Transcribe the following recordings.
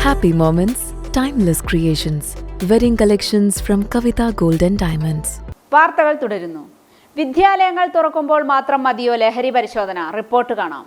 Happy moments, timeless creations. Wedding collections from Kavitha Golden and Diamonds. വാർത്തകൾ തുടരുന്നു വിദ്യാലയങ്ങൾ തുറക്കുമ്പോൾ മാത്രം മതിയോ ലഹരി പരിശോധന റിപ്പോർട്ട് കാണാം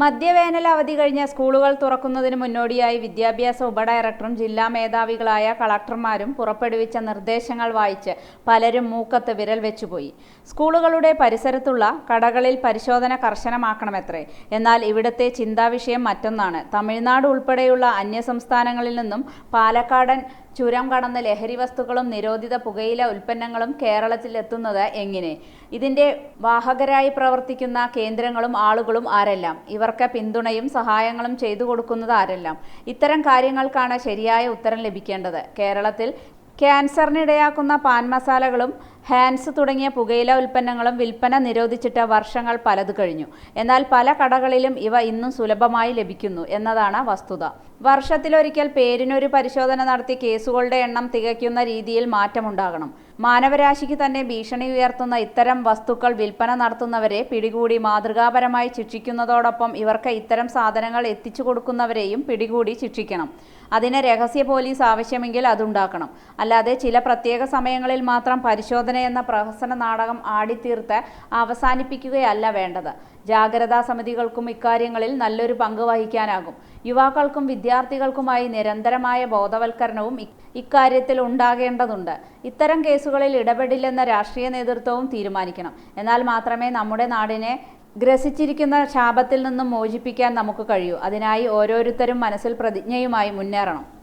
മധ്യവേനൽ അവധി കഴിഞ്ഞ സ്കൂളുകൾ തുറക്കുന്നതിന് മുന്നോടിയായി വിദ്യാഭ്യാസ ഉപഡയറക്ടറും ജില്ലാ മേധാവികളായ കളക്ടർമാരും പുറപ്പെടുവിച്ച നിർദ്ദേശങ്ങൾ വായിച്ച് പലരും മൂക്കത്ത് വിരൽ വെച്ചുപോയി. സ്കൂളുകളുടെ പരിസരത്തുള്ള കടകളിൽ പരിശോധന കർശനമാക്കണമത്രേ? എന്നാൽ ഇവിടുത്തെ ചിന്താവിഷയം മറ്റൊന്നാണ്. തമിഴ്നാട് ഉൾപ്പെടെയുള്ള അന്യസംസ്ഥാനങ്ങളിൽ നിന്നും പാലക്കാടൻ ചുരം കടന്ന് ലഹരി വസ്തുക്കളും നിരോധിത പുകയില ഉൽപ്പന്നങ്ങളും കേരളത്തിൽ എത്തുന്നത് എങ്ങനെ? ഇതിന്റെ വാഹകരായി പ്രവർത്തിക്കുന്ന കേന്ദ്രങ്ങളും ആളുകളും ആരെല്ലാം? ഇവർക്ക് പിന്തുണയും സഹായങ്ങളും ചെയ്തു കൊടുക്കുന്നത് ആരെല്ലാം? ഇത്തരം കാര്യങ്ങൾക്കാണ് ശരിയായ ഉത്തരം ലഭിക്കേണ്ടത്. കേരളത്തിൽ ക്യാൻസറിനിടയാക്കുന്ന പാൻ മസാലകളും ഹാൻസ് തുടങ്ങിയ പുകയില ഉൽപ്പന്നങ്ങളും വിൽപ്പന നിരോധിച്ചിട്ട് വർഷങ്ങൾ പലത് കഴിഞ്ഞു. എന്നാൽ പല കടകളിലും ഇവ ഇന്നും സുലഭമായി ലഭിക്കുന്നു എന്നതാണ് വസ്തുത. വർഷത്തിലൊരിക്കൽ പേരിനൊരു പരിശോധന നടത്തി കേസുകളുടെ എണ്ണം തികയ്ക്കുന്ന രീതിയിൽ മാറ്റമുണ്ടാകണം. മാനവരാശിക്ക് തന്നെ ഭീഷണി ഉയർത്തുന്ന ഇത്തരം വസ്തുക്കൾ വിൽപ്പന നടത്തുന്നവരെ പിടികൂടി മാതൃകാപരമായി ശിക്ഷിക്കുന്നതോടൊപ്പം ഇവർക്ക് ഇത്തരം സാധനങ്ങൾ എത്തിച്ചു കൊടുക്കുന്നവരെയും പിടികൂടി ശിക്ഷിക്കണം. അതിന് രഹസ്യ പോലീസ് ആവശ്യമെങ്കിൽ അതുണ്ടാക്കണം. അല്ലാതെ ചില പ്രത്യേക സമയങ്ങളിൽ മാത്രം പരിശോധന എന്ന പ്രഹസന നാടകം ആടിത്തീർത്ത് അവസാനിപ്പിക്കുകയല്ല വേണ്ടത്. ജാഗ്രതാ സമിതികൾക്കും ഇക്കാര്യങ്ങളിൽ നല്ലൊരു പങ്ക് വഹിക്കാനാകും. യുവാക്കൾക്കും വിദ്യാർത്ഥികൾക്കുമായി നിരന്തരമായ ബോധവൽക്കരണവും ഇക്കാര്യത്തിൽ ഉണ്ടാകേണ്ടതുണ്ട്. ഇത്തരം കേസുകളിൽ ഇടപെടില്ലെന്ന രാഷ്ട്രീയ നേതൃത്വവും തീരുമാനിക്കണം. എന്നാൽ മാത്രമേ നമ്മുടെ നാടിനെ ഗ്രസിച്ചിരിക്കുന്ന ശാപത്തിൽ നിന്നും മോചിപ്പിക്കാൻ നമുക്ക് കഴിയൂ. അതിനായി ഓരോരുത്തരും മനസ്സിൽ പ്രതിജ്ഞയുമായി മുന്നേറണം.